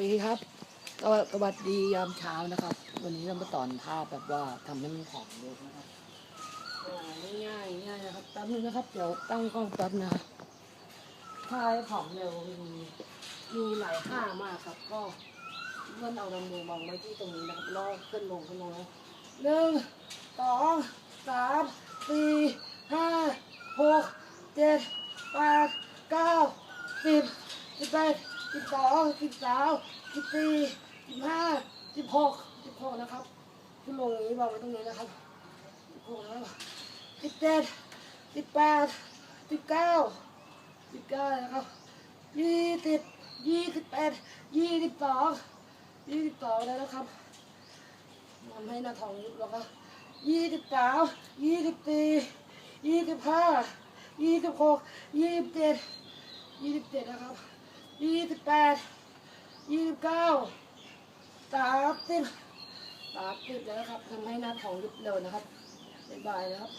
วัสดีครับสวัสดียามเช้านะครับ วันนี้เรามาสอนท่าแบบว่าทำให้มันผอมเร็วนะครับอ่าง่ายๆง่ายนะครับแป๊บนึงนะครับ เดี๋ยวตั้งกล้องแป๊บนะครับท่าให้ผอมเร็วมีมีหลายท่ามากครับ ก็เลื่อนเอาลำมือวางไว้ที่ตรงนี้นะครับล้วขึ้นลงขึ้นลงนะหนึ่งสองสามสี่ห้าหกเจ็ดแปดเก้าสิบสิบแปด สิบสองสิบสามสิบสี่สิบห้าสิบหกสิบหกนะครับขึ้นลงอย่างนี้วางไว้ตรงนี้นะครับสิบหกนะครับสิบเจ็ดสิบแปดสิบเก้าสิบเก้านะครับยี่สิบยี่สิบแปดยี่สิบสองยี่สิบสองแล้วนะครับทำให้หน้าท้องยุบแล้วครับยี่สิบสามยี่สิบสี่ยี่สิบห้ายี่สิบหกยี่สิบเจ็ดยี่สิบเจ็ดนะครับ ยี่สิบแปดยี่สิบเก้าสามสิบสามสิบแล้วครับทำให้หน้าท้องยุบเร็วนะครับบ๊ายบายนะครับ